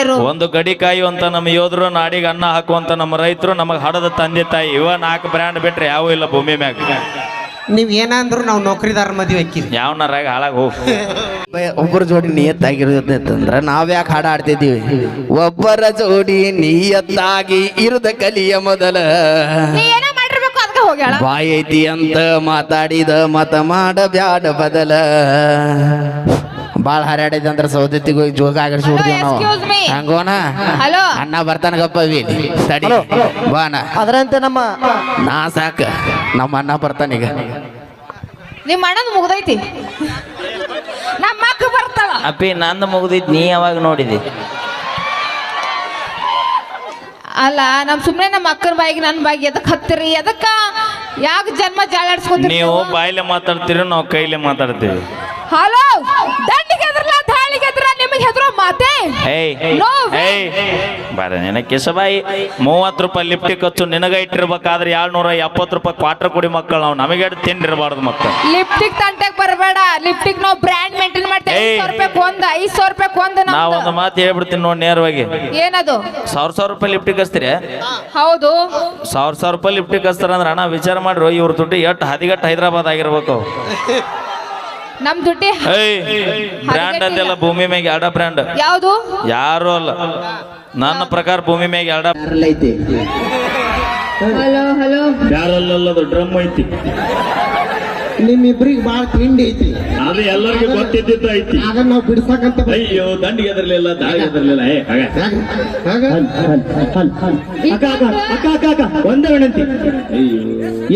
ಯಾರ್ಯಾರು ಒಂದು ಗಡಿ ಕಾಯುವಂತ ನಮ್ಮ ಯೋಧರು ನಾಡಿಗೆ ಅನ್ನ ಹಾಕುವಂತ ನಮ್ಮ ರೈತರು ನಮಗೆ ಹಡದ ತಂದೆ ತಾಯಿ ಇವ ನಾಲ್ಕು ಬ್ರ್ಯಾಂಡ್ ಬಿಟ್ರೆ ಯಾವ ಇಲ್ಲ ಭೂಮಿ ಮ್ಯಾಗ. ನೀವ್ ಏನಂದ್ರು ನಾವು ನೌಕರಿದಾರ ಮದ್ವೆ ಯಾವ ನರಾಗ ಹಾಳಾಗ ಹೋಗ್. ಒಬ್ಬರ ಜೋಡಿ ನಿಯತ್ತಾಗಿರೋದಂದ್ರ ನಾವ್ ಯಾಕೆ ಹಾಡ ಆಡ್ತಿದ್ದೀವಿ? ಒಬ್ಬರ ಜೋಡಿ ನಿಯತ್ತಾಗಿ ಇರುದ ಕಲಿಯ ಮೊದಲ. ನೀ ಏನೋ ಮಾಡಿರ್ಬೇಕು ಅದಕ್ಕೆ ಹೋಗ್ಯಾಳ. ಬಾಯ್ ಐತಿ ಅಂತ ಮಾತಾಡಿದ ಮತ ಮಾಡ ಬ್ಯಾಡ ಬದಲ. ಬಾಳ ಹರ್ಯಾಡಿದ ಅಂದ್ರ ಸೌದತ್ತಿಗೆ ಹೋಗಿ ಜೋಗ ಬಿಡ್ತೀವಿ ನಾವು. excuse me. ಹಂಗೋನ? ಹಲೋ ಅಣ್ಣ ಬರ್ತಾನ ಗಪ್ಪವಿ ಸಡಿ ಬಾನ. ಅದರಂತೆ ನಮ್ಮ ನಾ ಸಾಕ. ನಮ್ಮ ಅಣ್ಣ ಬರ್ತಾನೀಗ ನಿಮ್ಮ ಅಣ್ಣದ್ ಮುಗ್ದೈತಿ? ನಮ್ಮ ಅಕ್ಕ ಬರ್ತಾಳ. ಅಪ್ಪಿ ನಂದು ಮುಗ್ದಿದ್ ನೀ ಯಾವಾಗ ನೋಡಿದಿ? ಅಲ್ಲ ನಮ್ ಸುಮ್ನೆ ನಮ್ಮ ಅಕ್ಕನ ಬಾಯಿಗೆ ನನ್ನ ಬಾಯಿಗೆ ಎದಕ್ ಹತ್ತಿರಿ? ಎದಕ್ಕ? ಯಾಕ ಜನ್ಮ ಜಾಲಾಡ್ಸ್ಕೊತೀರಿ ನೀವು ಬಾಯಿಲೆ ಮಾತಾಡ್ತೀರಿ ನಾವು ಕೈಲೆ ಮಾತಾಡ್ತೀವಿ. ಹಲೋ ಬಾರ ನಿನ ಕೆಸಬಾಯಿ ಮೂವತ್ತು ರೂಪಾಯಿ ಲಿಫ್ಟಿ ಹಚ್ಚು ನಿನಗ ಇಟ್ಟಿರ್ಬೇಕಾದ್ರೆ ಏಳ್ನೂರ ಎಪ್ಪತ್ತು ರೂಪಾಯಿ ಕ್ವಾರ್ಟರ್ ಕುಡಿ ಮಕ್ಕಳು ನಾವು. ನಮಗೆ ತಿಂಡಿರಬಾರ್ದು ಮಕ್ಕಳು. ಲಿಪ್ಟಿಕ್ ತಂಟೆಗ್ ಬರಬೇಡ. ಲಿಪ್ಟಿಕ್ ನಾವು ಬ್ರ್ಯಾಂಡ್ ಮೇಂಟೈನ್ ಮಾಡ್ತೇವೆ. ಒಂದು ಐದು ಸಾವಿರ ರೂಪಾಯಿ ಕೊಂದ ನಾವು ರೂಪಾಯಿ ಒಂದ್ ಮಾತು ಹೇಳ್ಬಿಡ್ತೀನಿ ನೋಡಿ ನೇರವಾಗಿ. ಏನದು? ಸಾವಿರ ಸಾವಿರ ರೂಪಾಯಿ ಲಿಫ್ಟಿ ಕಸ್ತೀರಿ? ಹೌದು. ಸಾವಿರ ಸಾವಿರ ರೂಪಾಯಿ ಲಿಫ್ಟಿ ಕಸ್ತಾರ ಅಂದ್ರೆ ಅಣ್ಣ ವಿಚಾರ ಮಾಡ್ರು ಇವ್ರ ದುಡ್ಡು ಎಷ್ಟು ಹದಿಗಟ್ಟು ಹೈದರಾಬಾದ್ ಆಗಿರ್ಬೇಕು. ನಮ್ ದುಡ್ಡಿ ಬ್ರ್ಯಾಂಡ್ ಅಂದೆಲ್ಲ ಭೂಮಿ ಮ್ಯಾಗ ಎರಡ ಬ್ರ್ಯಾಂಡ್ ಯಾವುದು? ಯಾರು ಅಲ್ಲ. ನನ್ನ ಪ್ರಕಾರ ಭೂಮಿ ಮ್ಯಾಗ ಎರಡ ಐತಿ. Hello hello. ಬ್ಯಾರಲ್ ಡ್ರಮ್ ಐತಿ. ನಿಮ್ಮಿಬ್ರಿಗೆ ಬಾಳ ತಿಂಡಿ ಐತಿ. ಅದು ಎಲ್ಲರಿಗೂ ಗೊತ್ತಿದ್ದಿದ್ದು ಐತಿ. ಆಗ ನಾವು ಬಿಡ್ಸಕಂತ ಅಯ್ಯೋ ದಂಡಿಗೆ ಎದರ್ಲಿಲ್ಲ ದಾಳಿಗೆ ಎದರ್ಲಿಲ್ಲ. ಏ ಹಾಗ. ಹಾಗ ಅಕ್ಕ ಅಕ್ಕ ಅಕ್ಕ ಅಕ್ಕ ಅಕ್ಕ ಒಂದೇ ವಿನಂತಿ. ಅಯ್ಯೋ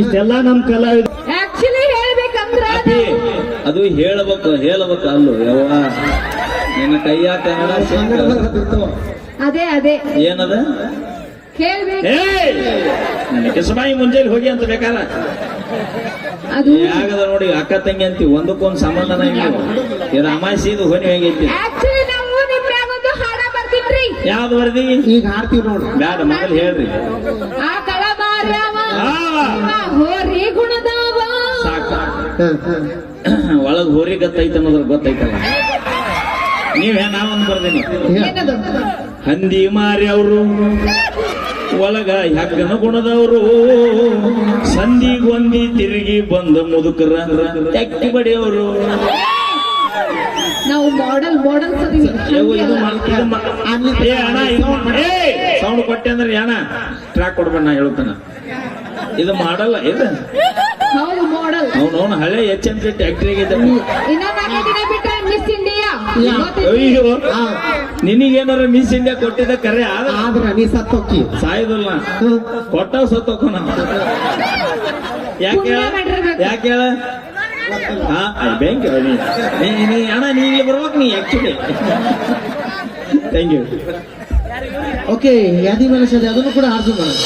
ಇಷ್ಟೆಲ್ಲ ನಮ್ ಕಲಾವಿದ ಆಕ್ಚುಲಿ ಹೇಳ್ಬೇಕಂದ್ರ ಅದು ಹೇಳಬೇಕು ಹೇಳಬೇಕು ಅಲ್ಲೂ. ಯವ್ವ ನಿನ್ನ ಕೈಯ ಕನ್ನಡ ಅದೇ ಅದೇ. ಏನದ? ನನ್ನ ಕೆಸಬಾಯಿ ಮುಂಜಾನೆ ಹೋಗಿ ಅಂತ ಬೇಕಾರ ಅದು. ನೋಡಿ ಅಕ್ಕ ತಂಗಿ ಅಂತೀವಿ ಒಂದಕ್ಕೊಂದು ಸಂಬಂಧನ ಇಲ್ಲ. ಇದು ಅಮಾಸಿ ಇದು ಹೊನಿ ಹೇಗೈತಿ. ಆಕ್ಚುಲಿ ನಾವು ನಿಮ್ ಹಾಡ ಬರ್ತಿದ್ರಿ ಯಾವ್ದು ವರದಿ ಈಗ ಹಾಡ್ತೀವಿ ನೋಡ್ರಿ ಬ್ಯಾಡ ಮೊದಲು ಹೇಳ್ರಿ. ಆ ಕಳ ಮಾರ್ಯಾವ ಆ, ಹೋರಿ ಗುಣದವ ಸಾಕು. ಒಳಗ್ ಹೋರಿ ಗತ್ತೈತೆ ಅನ್ನೋದ್ರ ಗೊತ್ತೈತಲ್ಲ. ನೀವೇ ನಾವೊಂದು ಬರ್ದೇನಿ. ಹಂದಿ ಮಾರಿ ಅವರು ಒಳಗ ಹೆಗ್ಗನ ಗುಣದವರು. ಸಂಧಿಗೊಂದಿ ತಿರುಗಿ ಬಂದ ಮುದುಕರ ಎಕ್ಕಿ ಬಡಿಯವರು. ನಾವು ಮಾಡಲ್ ಮಾಡಲ್ ಸೌಂಡ್ ಕೊಟ್ಟೆ ಅಂದ್ರೆ ಏನ? ಟ್ರ್ಯಾಕ್ ಕೊಡ್ಬೇಡ ನಾ ಹೇಳ್ತಾನ ಇದು ಮಾಡಲ್ಲ ಇದು. ಹೌದು ಮಾಡೆಲ್ ಹಳೆ ಎಚ್ ಎಂ ಸಿ ಟ್ಯಾಕ್ಟ್ರಿಗೆ ಇನ್ನ ನಾಲ್ಕು ದಿನ ಬಿಟ್ರೆ ಮಿಸ್ ಇಂಡಿಯಾ ಅಯ್ಯೋ ನಿನಗೇನಾರ ಮಿಸ್ ಇಂಡಿಯಾ ಕೊಟ್ಟಿದ್ದ ಕರೆ ಆದ ಆದ್ರ ನೀ ಸತ್ತೋಕ್ಕಿ ಸಾಯುದಿಲ್ಲ. ಕೊಟ್ಟ ಸತ್ತೋಕೋ ನಾವು. ಯಾಕೆ ಹೇಳ ಯಾಕೆ ಹೇಳ? ಹಾ ಬ್ಯಾಂಕ್ ನೀ ನೀ ಅಣ್ಣ ನೀ ಇಲ್ಲಿ ಬರ್ಬೇಕು ನೀ ಆಕ್ಚುಲಿ ಥ್ಯಾಂಕ್ ಯು ಓಕೆ ಯಾದಿ ಮೇಲೆ ಅದನ್ನು ಕೂಡ ಆರ್ಜು ಮಾಡೋಣ.